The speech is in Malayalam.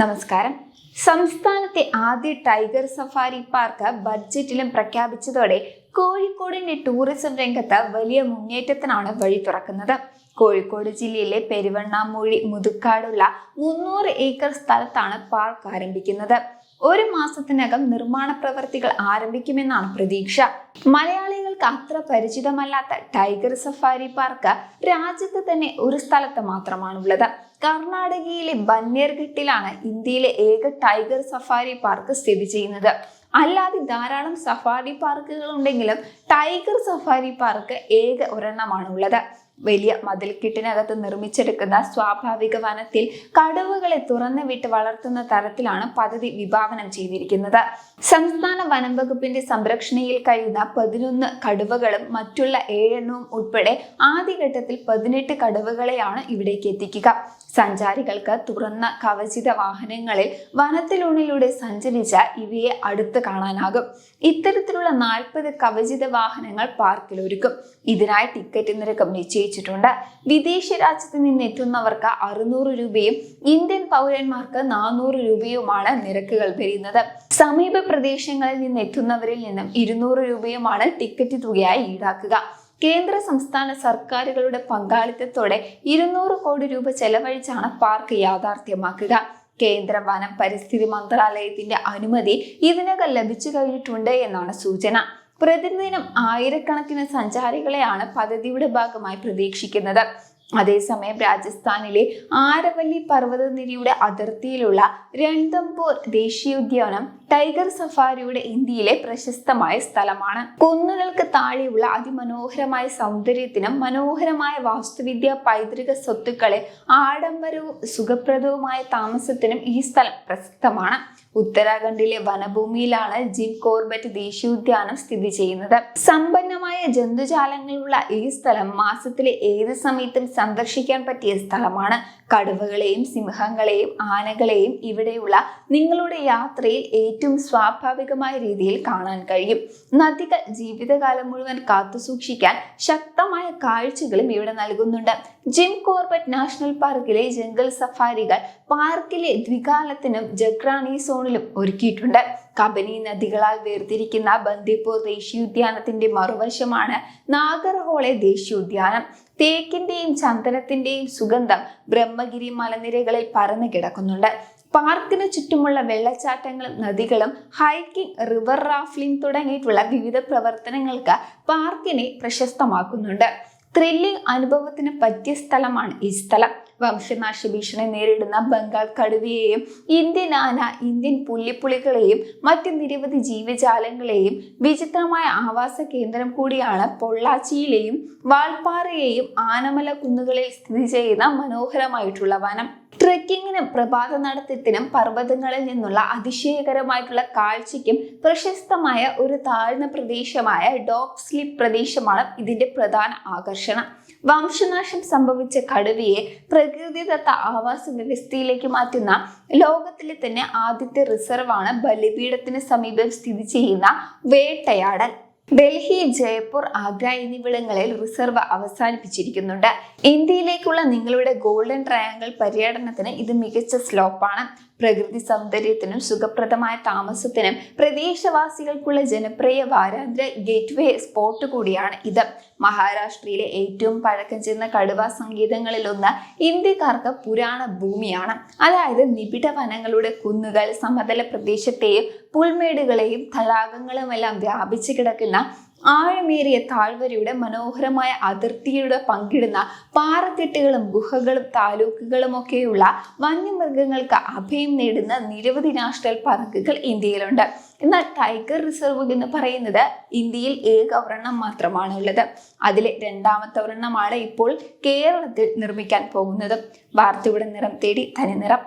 നമസ്കാരം. സംസ്ഥാനത്തെ ആദ്യ ടൈഗർ സഫാരി പാർക്ക് ബഡ്ജറ്റിലും പ്രഖ്യാപിച്ചതോടെ കോഴിക്കോടിന്റെ ടൂറിസം രംഗത്ത് വലിയ മുന്നേറ്റത്തിനാണ് വഴി തുറക്കുന്നത്. കോഴിക്കോട് ജില്ലയിലെ പെരുവണ്ണാമൂഴി മുതുക്കാടുള്ള മുന്നൂറ് ഏക്കർ സ്ഥലത്താണ് പാർക്ക് ആരംഭിക്കുന്നത്. ഒരു മാസത്തിനകം നിർമ്മാണ പ്രവർത്തികൾ ആരംഭിക്കുമെന്നാണ് പ്രതീക്ഷ. മലയാളികൾക്ക് അത്ര പരിചിതമല്ലാത്ത ടൈഗർ സഫാരി പാർക്ക് രാജ്യത്ത് തന്നെ ഒരു സ്ഥലത്ത് മാത്രമാണുള്ളത്. കർണാടകയിലെ ബന്യർഘട്ടിലാണ് ഇന്ത്യയിലെ ഏക ടൈഗർ സഫാരി പാർക്ക് സ്ഥിതി ചെയ്യുന്നത്. അല്ലാതെ ധാരാളം സഫാരി പാർക്കുകൾ ഉണ്ടെങ്കിലും ടൈഗർ സഫാരി പാർക്ക് ഏക ഒരെണ്ണമാണുള്ളത്. വലിയ മതിൽക്കെട്ടിനകത്ത് നിർമ്മിച്ചെടുക്കുന്ന സ്വാഭാവിക വനത്തിൽ കടുവകളെ തുറന്നു വിട്ട് വളർത്തുന്ന തരത്തിലാണ് പദ്ധതി വിഭാവനം ചെയ്തിരിക്കുന്നത്. സംസ്ഥാന വനം വകുപ്പിന്റെ സംരക്ഷണയിൽ കഴിയുന്ന പതിനൊന്ന് കടുവകളും മറ്റുള്ള ഏഴെണ്ണവും ഉൾപ്പെടെ ആദ്യഘട്ടത്തിൽ പതിനെട്ട് കടുവകളെയാണ് ഇവിടേക്ക് എത്തിക്കുക. സഞ്ചാരികൾക്ക് തുറന്ന കവചിത വാഹനങ്ങളിൽ വനത്തിലൂണിലൂടെ സഞ്ചരിച്ച ഇവയെ അടുത്ത് കാണാനാകും. ഇത്തരത്തിലുള്ള നാൽപ്പത് കവചിത വാഹനങ്ങൾ പാർക്കിൽ ഒരുക്കും ഇതിനായി ടിക്കറ്റ് നിരക്കും നിശ്ചയിച്ചിട്ടുണ്ട്. വിദേശ രാജ്യത്ത് നിന്ന് എത്തുന്നവർക്ക് അറുന്നൂറ് രൂപയും ഇന്ത്യൻ പൗരന്മാർക്ക് നാനൂറ് രൂപയുമാണ് നിരക്കുകൾ വരുന്നത്. സമീപ പ്രദേശങ്ങളിൽ നിന്ന് എത്തുന്നവരിൽ നിന്നും ഇരുന്നൂറ് രൂപയുമാണ് ടിക്കറ്റ് തുകയായി ഈടാക്കുക. കേന്ദ്ര സംസ്ഥാന സർക്കാരുകളുടെ പങ്കാളിത്തത്തോടെ ഇരുന്നൂറ് കോടി രൂപ ചെലവഴിച്ചാണ് പാർക്ക് യാഥാർത്ഥ്യമാക്കുക. കേന്ദ്ര വനം പരിസ്ഥിതി മന്ത്രാലയത്തിന്റെ അനുമതി ഇതിനകം ലഭിച്ചു കഴിഞ്ഞിട്ടുണ്ട് എന്നാണ് സൂചന. പ്രതിദിനം ആയിരക്കണക്കിന് സഞ്ചാരികളെയാണ് പദ്ധതിയുടെ ഭാഗമായി പ്രതീക്ഷിക്കുന്നത്. അതേസമയം രാജസ്ഥാനിലെ ആരവല്ലി പർവതനിരയുടെ അതിർത്തിയിലുള്ള രൺതംപൂർ ദേശീയോദ്യാനം ടൈഗർ സഫാരിയുടെ ഇന്ത്യയിലെ പ്രശസ്തമായ സ്ഥലമാണ്. കുന്നുകൾക്ക് താഴെയുള്ള അതിമനോഹരമായ സൗന്ദര്യത്തിനും മനോഹരമായ വാസ്തുവിദ്യ പൈതൃക സ്വത്തുക്കളെ ആഡംബരവും സുഖപ്രദവുമായ താമസത്തിനും ഈ സ്ഥലം പ്രസക്തമാണ്. ഉത്തരാഖണ്ഡിലെ വനഭൂമിയിലാണ് ജിം കോർബറ്റ് ദേശീയോദ്യാനം സ്ഥിതി ചെയ്യുന്നത്. സമ്പന്നമായ ജന്തുജാലങ്ങളുള്ള ഈ സ്ഥലം മാസത്തിലെ ഏത് സമയത്തും സന്ദർശിക്കാൻ പറ്റിയ സ്ഥലമാണ്. കടുവകളെയും സിംഹങ്ങളെയും ആനകളെയും ഇവിടെയുള്ള നിങ്ങളുടെ യാത്രയിൽ ഏറ്റവും സ്വാഭാവികമായ രീതിയിൽ കാണാൻ കഴിയും. നദികൾ ജീവിതകാലം മുഴുവൻ കാത്തുസൂക്ഷിക്കാൻ ശക്തമായ കാഴ്ചകളും ഇവിടെ നൽകുന്നുണ്ട്. ജിം കോർബറ്റ് നാഷണൽ പാർക്കിലെ ജംഗൽ സഫാരികൾ പാർക്കിലെ ദ്വികാലത്തിനും ജഗ്രാണി സോണിലും ഒരുക്കിയിട്ടുണ്ട്. കബനി നദികളാൽ വേർതിരിക്കുന്ന ബന്ദിപ്പൂർ ദേശീയോദ്യാനത്തിന്റെ മറുവശമാണ് നാഗർഹോളെ ദേശീയോദ്യാനം. തേക്കിന്റെയും ചന്ദനത്തിന്റെയും സുഗന്ധം ബ്രഹ്മഗിരി മലനിരകളിൽ പരന്നു കിടക്കുന്നുണ്ട്. പാർക്കിന് ചുറ്റുമുള്ള വെള്ളച്ചാട്ടങ്ങളും നദികളും ഹൈക്കിംഗ് റിവർ റാഫ്ലിംഗ് തുടങ്ങിയിട്ടുള്ള വിവിധ പ്രവർത്തനങ്ങൾക്ക് പാർക്കിനെ പ്രശസ്തമാക്കുന്നുണ്ട്. ത്രില്ലിംഗ് അനുഭവത്തിന് പറ്റിയ സ്ഥലമാണ് ഈ സ്ഥലം. വംശനാശ ഭീഷണി നേരിടുന്ന ബംഗാൾ കടുവയെയും ഇന്ത്യൻ ആന ഇന്ത്യൻ പുല്ലിപ്പുളികളെയും മറ്റ് നിരവധി ജീവജാലങ്ങളെയും വിചിത്രമായ ആവാസ കേന്ദ്രം കൂടിയാണ് പൊള്ളാച്ചിയിലെയും വാൾപ്പാറയെയും ആനമല കുന്നുകളിൽ സ്ഥിതി ചെയ്യുന്ന മനോഹരമായിട്ടുള്ള വനം. ട്രെക്കിങ്ങിനും പ്രഭാത നടത്തത്തിനും പർവതങ്ങളിൽ നിന്നുള്ള അതിശയകരമായിട്ടുള്ള കാഴ്ചയ്ക്കും പ്രശസ്തമായ ഒരു താഴ്ന്ന പ്രദേശമായ ഡോഗ് സ്ലിപ്പ് പ്രദേശമാണ് ഇതിന്റെ പ്രധാന ആകർഷണം. വംശനാശം സംഭവിച്ച കടുവയെ പ്രകൃതിദത്ത ആവാസ വ്യവസ്ഥയിലേക്ക് മാറ്റുന്ന ലോകത്തിലെ തന്നെ ആദ്യത്തെ റിസർവാണ് ബലിപീഠത്തിന് സമീപം സ്ഥിതി ചെയ്യുന്ന വേട്ടയാടൽ. ഡൽഹി ജയ്പൂർ ആഗ്ര എന്നിവിടങ്ങളിൽ റിസർവ് അവസാനിപ്പിച്ചിരിക്കുന്നുണ്ട്. ഇന്ത്യയിലേക്കുള്ള നിങ്ങളുടെ ഗോൾഡൻ ട്രയാങ്കിൾ പര്യടനത്തിന് ഇത് മികച്ച സ്ലോപ്പാണ്. പ്രകൃതി സൗന്ദര്യത്തിനും സുഖപ്രദമായ താമസത്തിനും പ്രദേശവാസികൾക്കുള്ള ജനപ്രിയ വാരാന്ത്യ ഗേറ്റ്വേ സ്പോട്ട് കൂടിയാണ് ഇത്. മഹാരാഷ്ട്രയിലെ ഏറ്റവും പഴക്കം ചെന്ന കടുവ സംഗീതങ്ങളിലൊന്ന് ഇന്ത്യക്കാർക്ക് പുരാണ ഭൂമിയാണ്. അതായത് നിബിഡ വനങ്ങളുടെ കുന്നുകൾ സമതല പ്രദേശത്തെയും പുൽമേടുകളെയും തടാകങ്ങളുമെല്ലാം വ്യാപിച്ചു കിടക്കുന്ന ആഴമേറിയ താഴ്വരയുടെ മനോഹരമായ അതിർത്തിയുടെ പങ്കിടുന്ന പാറക്കെട്ടുകളും ഗുഹകളും താലൂക്കുകളും ഒക്കെയുള്ള വന്യമൃഗങ്ങൾക്ക് അഭയം നേടുന്ന നിരവധി നാഷണൽ പാർക്കുകൾ ഇന്ത്യയിലുണ്ട്. എന്നാൽ ടൈഗർ റിസർവ് എന്ന് പറയുന്നത് ഇന്ത്യയിൽ ഏക മാത്രമാണ് ഉള്ളത് അതിലെ രണ്ടാമത്തെ ഒരെണ്ണമാണ് ഇപ്പോൾ കേരളത്തിൽ നിർമ്മിക്കാൻ പോകുന്നത്. വാർത്തയുടെ നിറം തേടി തനി നിറം